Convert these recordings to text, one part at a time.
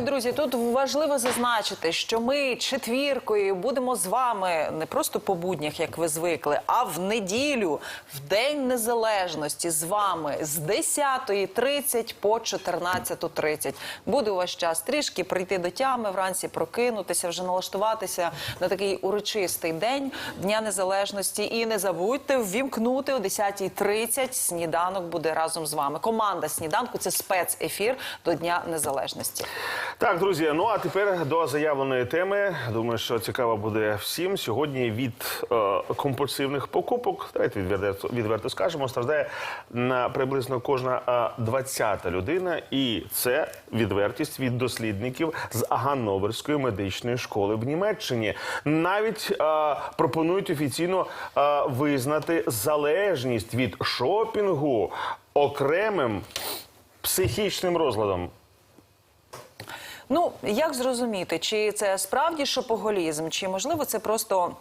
Ой, друзі, тут важливо зазначити, що ми четвіркою будемо з вами не просто по буднях, як ви звикли, а в неділю, в День Незалежності з вами з 10.30 по 14.30. Буде у вас час трішки прийти до тями вранці, прокинутися, вже налаштуватися на такий урочистий день Дня Незалежності. І не забудьте ввімкнути о 10.30. Сніданок буде разом з вами. Команда сніданку це спецефір до Дня Незалежності. Так, друзі, ну а тепер до заявленої теми. Думаю, що цікаво буде всім. Сьогодні від е, компульсивних покупок, давайте відверто, відверто скажемо, страждає на приблизно кожна е, 20-та людина, і це відвертість від дослідників з Ганноверської медичної школи в Німеччині. Навіть е, пропонують офіційно е, визнати залежність від шопінгу окремим психічним розладом. Ну як зрозуміти, чи це справді шопоголізм, чи можливо це просто.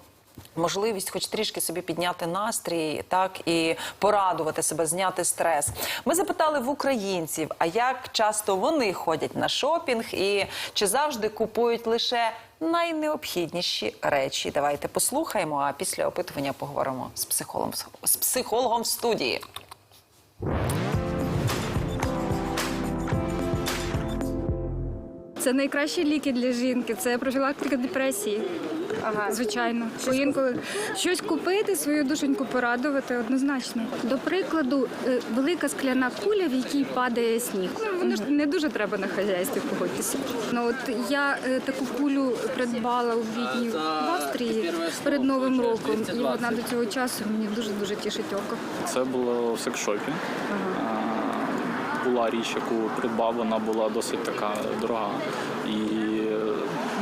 Можливість, хоч трішки собі підняти настрій, так і порадувати себе, зняти стрес. Ми запитали в українців, а як часто вони ходять на шопінг і чи завжди купують лише найнеобхідніші речі. Давайте послухаємо. А після опитування поговоримо з психологом з психологом в студії. Це найкращі ліки для жінки, це профілактика депресії. Ага, Звичайно, бо інколи щось купити, свою душеньку порадувати однозначно. До прикладу, е, велика скляна куля, в якій падає сніг. Ну, воно ж не дуже треба на хазяйстві погодьтеся. Ну от я е, таку кулю придбала у Відні в Австрії перед Новим роком, і вона до цього часу мені дуже дуже тішить око. Це було в секшопі. А, Була річ, яку придбав, вона була досить така дорога. І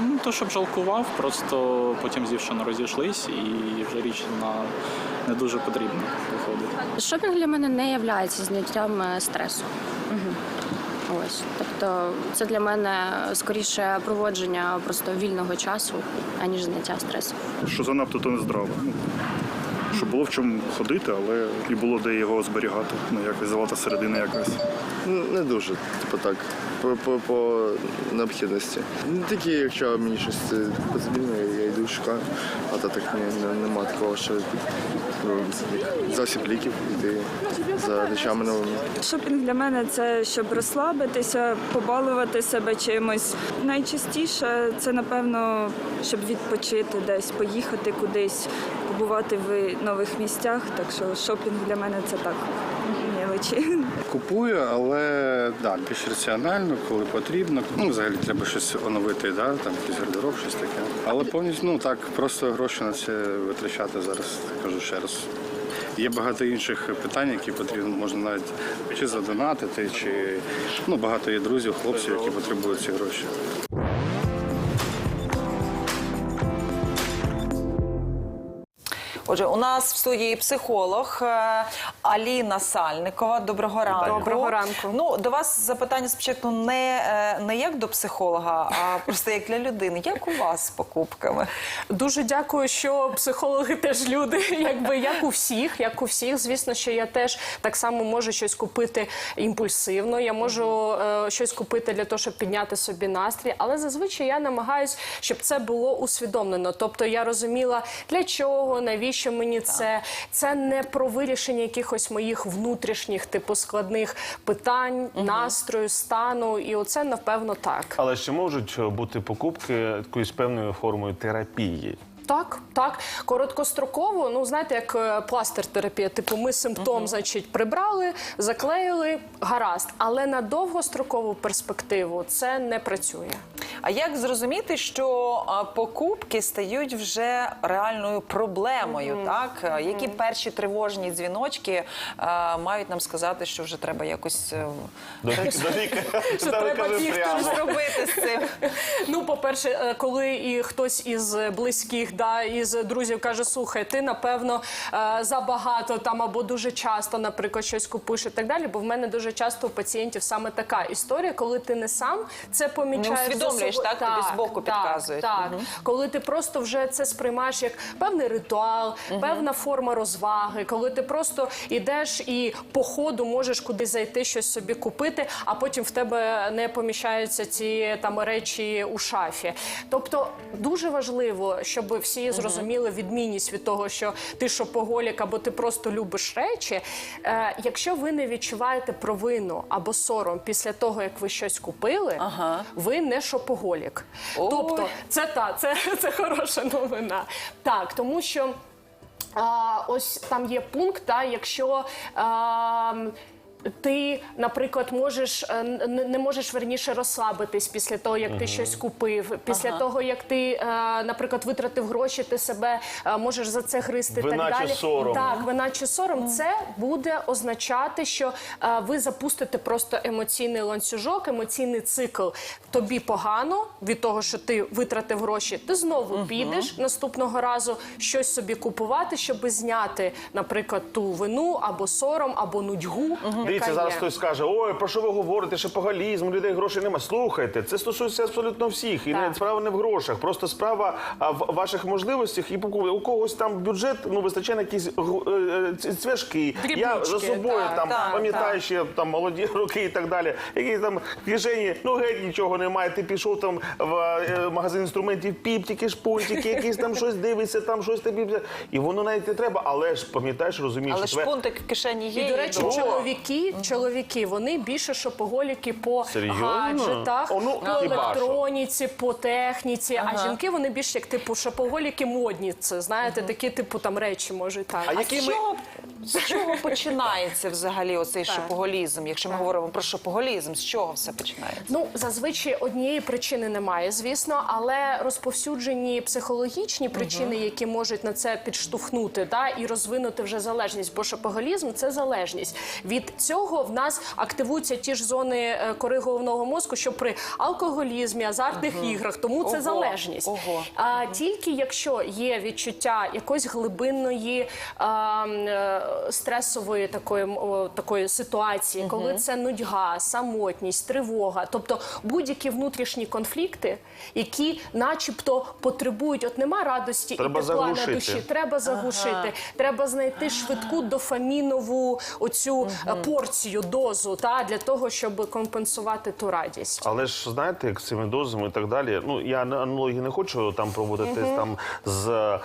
ну, то, щоб жалкував, просто потім з дівчиною розійшлись, і вже річ на не дуже потрібна виходить. Шопінг для мене не є зняттям е, стресу. Ось, тобто, це для мене скоріше проводження просто вільного часу, аніж зняття стресу. що занадто то нездраво. Ну, щоб було в чому ходити, але і було де його зберігати. Ну, якось золота середина якась. Ну, Не дуже, типу так, по, по, по необхідності. Не тільки, якщо мені щось потрібно, я йду шукаю, а то так не, нема такого, що ну, засіб ліків йти за речами новими. Шопінг для мене це щоб розслабитися, побалувати себе чимось. Найчастіше це напевно, щоб відпочити десь, поїхати кудись, побувати в нових місцях. Так що шопінг для мене це так мілочі. Купую, але да, більш раціонально, коли потрібно. Ну, взагалі треба щось оновити, да, там якийсь гардероб, щось таке. Але повністю ну так, просто гроші на це витрачати зараз, кажу ще раз. Є багато інших питань, які потрібно можна навіть чи задонатити, чи ну багато є друзів, хлопців, які потребують ці гроші. Отже, у нас в студії психолог е, Аліна Сальникова. Доброго ранку. Доброго ранку. Ну до вас запитання спочатку не, е, не як до психолога, а просто як для людини. Як у вас з покупками? Дуже дякую, що психологи теж люди, якби як у всіх, як у всіх. Звісно, що я теж так само можу щось купити імпульсивно. Я можу е, щось купити для того, щоб підняти собі настрій. Але зазвичай я намагаюсь, щоб це було усвідомлено. Тобто я розуміла, для чого, навіщо мені це. Це не про вирішення якихось моїх внутрішніх, типу складних питань, настрою, стану. І оце напевно так. Але ще можуть бути покупки якоюсь певною формою терапії. Так, так. Короткостроково, ну знаєте, як е, пластир-терапія. Типу, ми симптом, значить, прибрали, заклеїли, гаразд. Але на довгострокову перспективу це не працює. А як зрозуміти, що а, покупки стають вже реальною проблемою? Так, А які перші тривожні дзвіночки а, мають нам сказати, що вже треба якось е, Що треба щось робити з цим? Ну, по-перше, е, коли і хтось із близьких, да, із друзів каже, слухай, ти напевно е, забагато там або дуже часто, наприклад, щось купуєш і так далі. Бо в мене дуже часто у пацієнтів саме така історія, коли ти не сам це помічаєш. Не за собою. так? Тобі збоку підказують. Так, коли ти просто вже це сприймаєш як певний ритуал, певна форма розваги, коли ти просто йдеш і по ходу можеш кудись зайти, щось собі купити, а потім в тебе не поміщаються ці там речі у шафі. Тобто дуже важливо, щоб всі зрозуміли відмінність від того, що ти шопоголік або ти просто любиш речі. Е, якщо ви не відчуваєте провину або сором після того, як ви щось купили, Ага. ви не шопоголік. Ой. Тобто, це та це, це хороша новина. Так, тому що а, ось там є пункт, та, якщо. А, ти, наприклад, можеш е, не можеш верніше розслабитись після того, як ти щось купив. Після того, як ти, е, наприклад, витратив гроші, ти себе е, можеш за це гристи. Вина так чи далі. сором. Так, вина чи сором. Це буде означати, що ви запустите просто емоційний ланцюжок, емоційний цикл. Тобі погано від того, що ти витратив гроші. Ти знову підеш наступного разу щось собі купувати, щоб зняти, наприклад, ту вину або сором, або нудьгу. Дивіться, зараз є. хтось скаже, ой, про що ви говорите, шопоголізм, у людей грошей немає. Слухайте, це стосується абсолютно всіх. І не справа не в грошах. Просто справа в ваших можливостях. І у когось там бюджет ну вистачає на якісь гу- е, цвяшки. Я за собою там пам'ятаю так. ще там молоді роки і так далі. Які там кишені, ну геть нічого немає. Ти пішов там в е, магазин інструментів, піптики, шпунтики, якісь там щось дивиться, там щось тобі. І воно навіть не треба, але ж пам'ятаєш, розумієш, Але шпунтик в кишені є. І, до речі, добре. Чоловіки, чоловіки, вони більше шопоголіки по Серйозно? гаджетах, О, ну, по хіба що. електроніці, по техніці. А жінки вони більш як типу шопоголіки модні. Це знаєте, такі типу там речі можуть так. А А які з ми- чого, з чого починається взагалі оцей шопоголізм? Якщо ми говоримо про шопоголізм, з чого все починається? Ну, зазвичай однієї причини немає, звісно, але розповсюджені психологічні причини, які можуть на це підштовхнути, да, і розвинути вже залежність. Бо шопоголізм це залежність. Від цього в нас активуються ті ж зони е, кори головного мозку, що при алкоголізмі, азартних іграх, тому це Ого, залежність. ого. А тільки якщо є відчуття якоїсь глибинної а, е, стресової такої, такої ситуації, коли це нудьга, самотність, тривога, тобто будь-які внутрішні конфлікти, які, начебто, потребують, от нема радості Треба і тепла заглушити. на душі, треба заглушити, треба знайти швидку дофамінову оцю е, порцію, дозу, та для того, щоб компенсувати ту радість. Але ж знаєте, як з цими дозами і так далі. Ну я на- аналогії не хочу там проводити там з.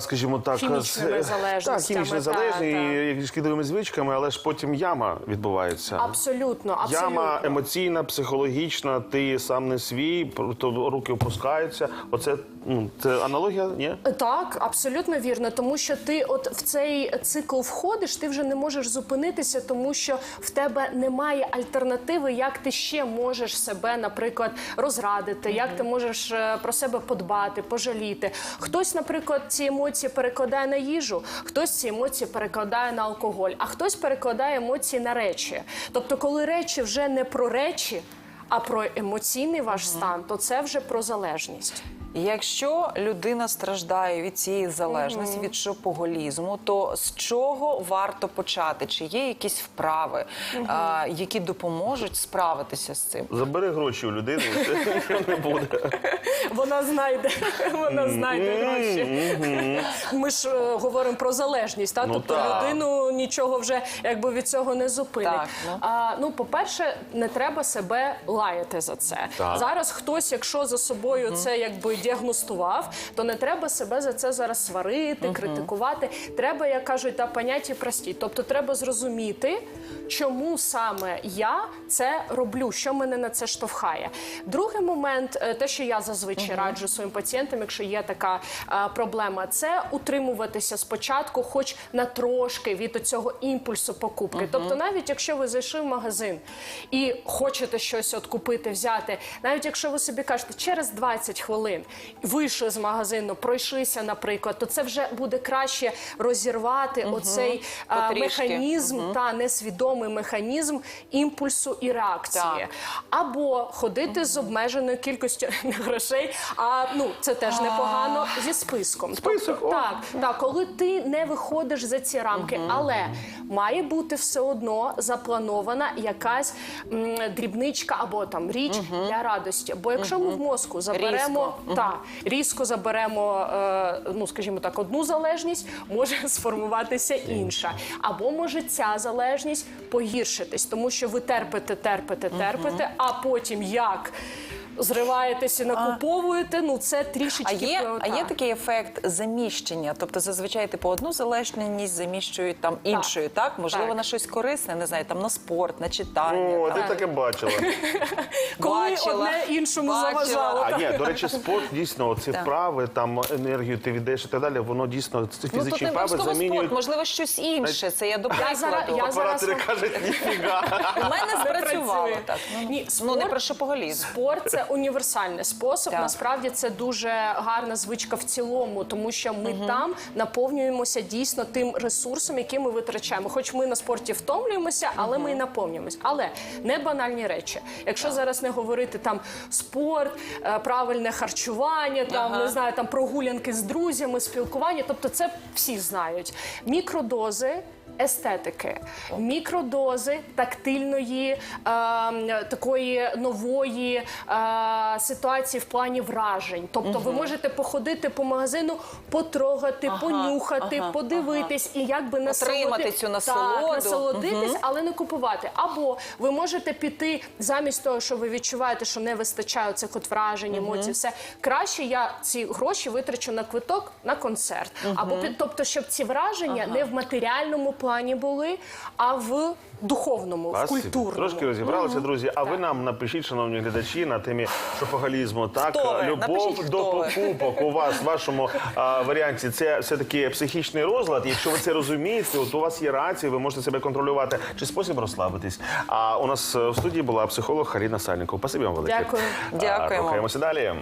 Скажімо так, Хімічними з- так, хімічно залежні та. шкідливими звичками, але ж потім яма відбувається. Абсолютно, абсолютно. Яма емоційна, психологічна, ти сам не свій, то руки опускаються. Оце ну це аналогія, ні? Так, абсолютно вірно, тому що ти от в цей цикл входиш, ти вже не можеш зупинитися, тому що в тебе немає альтернативи, як ти ще можеш себе, наприклад, розрадити, як ти можеш е, про себе подбати, пожаліти. Хтось, наприклад, ці емоції перекладає на їжу, хтось ці емоції перекладає на алкоголь, а хтось перекладає емоції на речі. Тобто, коли речі вже не про речі, а про емоційний ваш стан, то це вже про залежність. Якщо людина страждає від цієї залежності, від шопоголізму, то з чого варто почати? Чи є якісь вправи, а, які допоможуть справитися з цим? Забери гроші у людини, і це нічого не буде. Вона знайде, вона знайде гроші. Ми ж е, говоримо про залежність, та Ну, тобто так. людину нічого вже якби від цього не зупинить. Так, ну. А, ну, по-перше, не треба себе лаяти за це. Так. Зараз хтось, якщо за собою це якби діагностував, то не треба себе за це зараз сварити, критикувати. Треба, як кажуть, та поняття прості. Тобто треба зрозуміти, чому саме я це роблю, що мене на це штовхає. Другий момент, е, те, що я зазвичай раджу своїм пацієнтам, якщо є така е, проблема, це утримуватися спочатку, хоч на трошки від цього імпульсу покупки. Тобто, навіть якщо ви зайшли в магазин і хочете щось от купити, взяти, навіть якщо ви собі кажете, через 20 хвилин вийшли з магазину, пройшлися, наприклад, то це вже буде краще розірвати оцей е, Потрішки. механізм та несвідомий механізм імпульсу і реакції. Так. Або ходити з обмеженою кількістю грошей, а ну це теж непогано зі списком. Список, Тобто, так, так, коли ти не виходиш за ці рамки, але має бути все одно запланована якась м, дрібничка або там річ для радості. Бо якщо ми в мозку заберемо та різко заберемо, е, ну скажімо так, одну залежність, може сформуватися інша, або може ця залежність погіршитись, тому що ви терпите, терпите, терпите, а потім як. Зриваєтеся, накуповуєте, ну це трішечки А є, про- а є такий ефект заміщення? Тобто зазвичай типу одну залежність заміщують там іншою, так? Можливо, Так. на щось корисне, не знаю, там на спорт, на читання. О, так? ти таке бачила. коли Бачила. одне іншому заважало. А так. ні, до речі, спорт дійсно ці вправи, там енергію ти віддаєш і так далі. Воно дійсно ці Ну фізичні вправи замінюють. спорт, можливо, щось інше. Це я до прикладу. Оператори кажуть, ніфіга. У мене спрацювало так. Ну, Ні, ну не про шопоголізм. Спорт це універсальний спосіб. Так. Насправді це дуже гарна звичка в цілому, тому що ми там наповнюємося дійсно тим ресурсом, який ми витрачаємо. Хоч ми на спорті втомлюємося, але ми і наповнюємося. Але не банальні речі. Якщо зараз не говорити там спорт, е, правильне харчування, там Ага. не знаю, там прогулянки з друзями, спілкування, тобто це всі знають. Мікродози. Естетики, мікродози тактильної е, такої нової е, ситуації в плані вражень. Тобто, ви можете походити по магазину, потрогати, понюхати, ага, подивитись і якби насолоди- цю насолоду. Так, насолодитись, але не купувати. Або ви можете піти замість того, що ви відчуваєте, що не вистачає цих от вражень, емоцій, все краще я ці гроші витрачу на квиток на концерт. Або під- тобто, щоб ці враження не в матеріальному плані були, а в духовному, в культурному. Трошки розібралися, друзі. А ви нам напишіть, шановні глядачі, на темі шопоголізму. Так, Хто ви? любов Напишіть, до хто ви. покупок у вас в вашому а, варіанті. Це все таки психічний розлад. Якщо ви це розумієте, от у вас є рація, ви можете себе контролювати чи спосіб розслабитись. А у нас е, в студії була психолог Харіна Сальникова. Спасибі вам велике. Дякую. А, Дякуємо. Рухаємося далі.